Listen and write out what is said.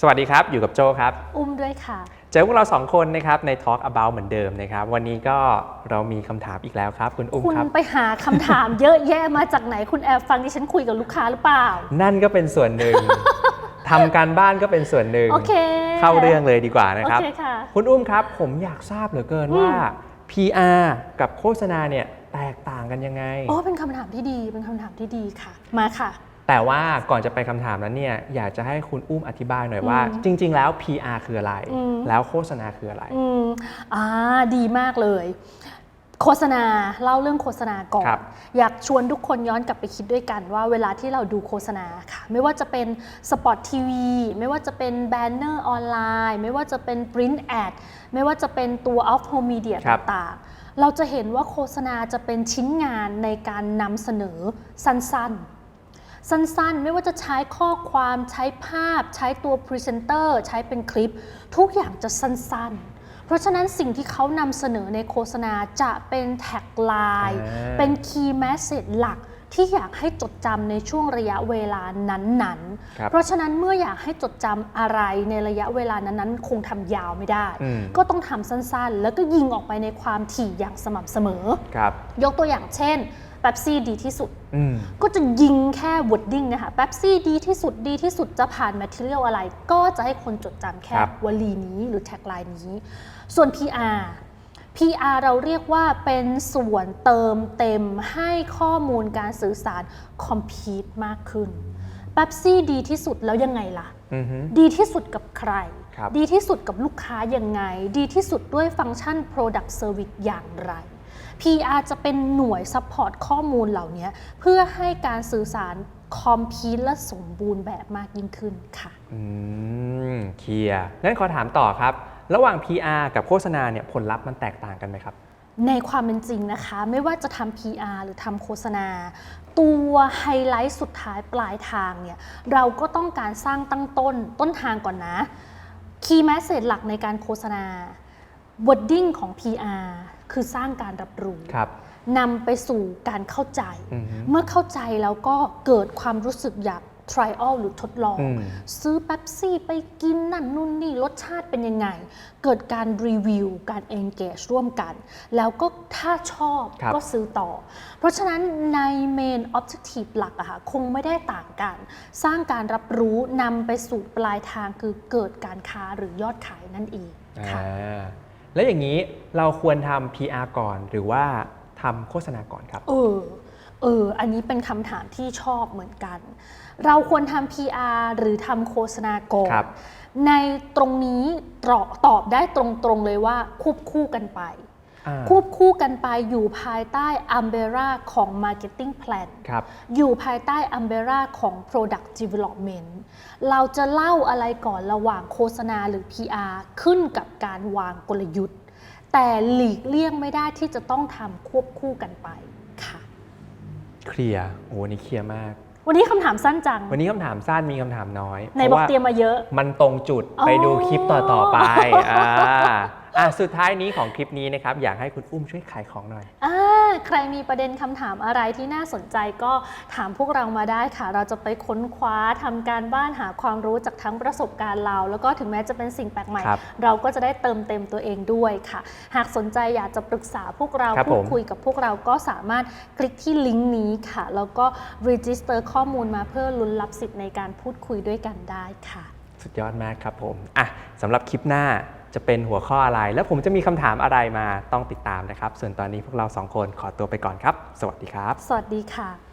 สวัสดีครับ อยู่กับโจครับ อุ้มด้วยค่ะ เจอพวกเราสองคนนะครับใน Talk About เหมือนเดิมนะครับ วันนี้ก็เรามีคำถามอีกแล้วครับ คุณอุ้มคุณครับ ไปหาคำถามเยอะแยะมาจากไหนคุณแอบฟังที่ฉันคุยกับลูกค้าหรือเปล่า นั่นก็เป็นส่วนหนึ่ง ทำการบ้านก็เป็นส่วนหนึ่ง โอเค เข้าเรื่องเลยดีกว่านะครับ โอเคค่ะ คุณอุ้มครับ ผมอยากทราบเหลือเกินอืมว่า PR กับโฆษณาเนี่ยแตกต่างกันยังไง โอ้เป็นคำถามที่ดี เป็นคำถามที่ดีค่ะ มาค่ะ แต่ว่าก่อนจะไปคำถามนั้นเนี่ยอยากจะให้คุณอุ้มอธิบายหน่อยว่าอืมจริง ๆ แล้ว PR คืออะไรอืมแล้วโฆษณาคืออะไร อืมอ่าดีมากเลย โฆษณาเล่าเรื่องโฆษณาก่อน ครับอยากชวนทุกคนย้อนกลับไปคิดด้วยกันว่าเวลาที่เราดูโฆษณาค่ะ ไม่ว่าจะเป็นสปอตทีวีไม่ว่าจะเป็นแบนเนอร์ออนไลน์ ไม่ว่าจะเป็นปริ้นแอดไม่ว่าจะเป็นตัว off home media ครับ ต่างๆ เราจะเห็นว่าโฆษณาจะเป็นชิ้นงานในการนำเสนอสั้นๆ สั้นๆ ไม่ว่าจะใช้ข้อความใช้ภาพ ใช้ตัวพรีเซนเตอร์ ใช้เป็นคลิป ทุกอย่างจะสั้นๆ เพราะฉะนั้นสิ่งที่เขานำเสนอในโฆษณาจะเป็นแท็กไลน์อ่าเป็นคีย์แมสเซจหลักที่อยากให้จดจำในช่วงระยะเวลานั้นครับๆเพราะฉะนั้นเมื่ออยากให้จดจำอะไรในระยะเวลานั้นๆ คงทำยาวไม่ได้อืมก็ต้องทำสั้นๆ แล้วก็ยิงออกไปในความถี่อย่างสม่ำเสมอครับยกตัวอย่างเช่น แป๊บซี่ดีที่สุด อืม ก็จะยิงแค่ wording นะคะแป๊บซี่ดีที่สุดดีที่สุดจะผ่าน material อะไร ก็จะให้คนจดจำแค่ครับ วลีนี้หรือ tagline นี้ ส่วน PR PR เราเรียกว่าเป็นส่วนเติมเต็มให้ข้อมูลการสื่อสาร compete มากขึ้นแป๊บซี่ดีที่สุดแล้วยังไงล่ะ อือฮึ ดีที่สุดกับใคร ครับ ดีที่สุดกับลูกค้ายังไง ดีที่สุดด้วยฟังก์ชัน Product Service อย่างไร PR จะเป็นหน่วยซัพพอร์ตข้อมูลเหล่านี้เพื่อให้การสื่อสารคอมพีทและสมบูรณ์แบบมากยิ่งขึ้นค่ะ อืมเคลียร์งั้นขอถามต่อครับ ระหว่าง PR กับโฆษณาเนี่ยผลลัพธ์มันแตกต่างกันไหมครับ ในความเป็นจริงนะคะ ไม่ว่าจะทำ PR หรือทำโฆษณา ตัวไฮไลท์สุดท้ายปลายทางเนี่ยเราก็ต้องการสร้างตั้งต้นต้นทางก่อนนะคีย์แมสเซจหลักในการโฆษณา wording ของ PR คือสร้างการรับรู้ครับนำไปสู่การเข้าใจอือฮึเมื่อเข้าใจแล้วก็เกิดความรู้สึกอยาก trial หรือทดลองอืมซื้อเป๊ปซี่ไปกินนั่นนู่นนี่รสชาติเป็นยังไง เกิดการรีวิว การ engage ร่วมกัน แล้วก็ถ้าชอบครับก็ซื้อต่อ เพราะฉะนั้นใน main objective หลักอะค่ะคงไม่ได้ต่างกัน สร้างการรับรู้นำไปสู่ปลายทางคือเกิดการค้าหรือยอดขายนั่นเองค่ะอ่า แล้วอย่างนี้เราควรทำ PR ก่อนหรือว่าทำโฆษณาก่อนครับ เออ เออ อันนี้เป็นคำถามที่ชอบเหมือนกัน เราควรทำ PR หรือทำโฆษณาก่อน ครับ ในตรงนี้ตอบตอบได้ตรงๆเลยว่าควบคู่กันไปอ่า ควบคู่กันไปอยู่ภายใต้ umbrella ของ marketing plan ครับอยู่ภายใต้ umbrella ของ product development เราจะเล่าอะไรก่อนระหว่างโฆษณาหรือ PR ขึ้นกับการวางกลยุทธ์ แต่หลีกเลี่ยงไม่ได้ที่จะต้องทำควบคู่กันไปค่ะ เคลียร์โอ้วันนี้เคลียร์มาก วันนี้คำถามสั้นจัง วันนี้คำถามสั้นมีคำถามน้อยในพบอกราะว่าเตรียมมาเยอะ มันตรงจุดอ๋อไปดูคลิปต่อๆไปอ่าอะสุดท้ายนี้ของคลิปนี้นะครับ อยากให้คุณอุ้มช่วยขายของหน่อย อ่า ใครมีประเด็นคำถามอะไรที่น่าสนใจก็ถามพวกเรามาได้ค่ะ เราจะไปค้นคว้าทำการบ้านหาความรู้จากทั้งประสบการณ์เรา แล้วก็ถึงแม้จะเป็นสิ่งแปลกใหม่ ครับเราก็จะได้เติมเต็มตัวเองด้วยค่ะ หากสนใจอยากจะปรึกษาพวกเราครับพูผดม คุยกับพวกเราก็สามารถคลิกที่ลิงก์นี้ค่ะ แล้วก็ register ข้อมูลมาเพื่อลุ้นรับสิทธิ์ในการพูดคุยด้วยกันได้ค่ะ สุดยอดมากครับผม อะสำหรับคลิปหน้า จะเป็นหัวข้ออะไร แล้วผมจะมีคำถามอะไรมาต้องติดตามนะครับ ส่วนตอนนี้พวกเราสองคนขอตัวไปก่อนครับ สวัสดีครับ สวัสดีค่ะ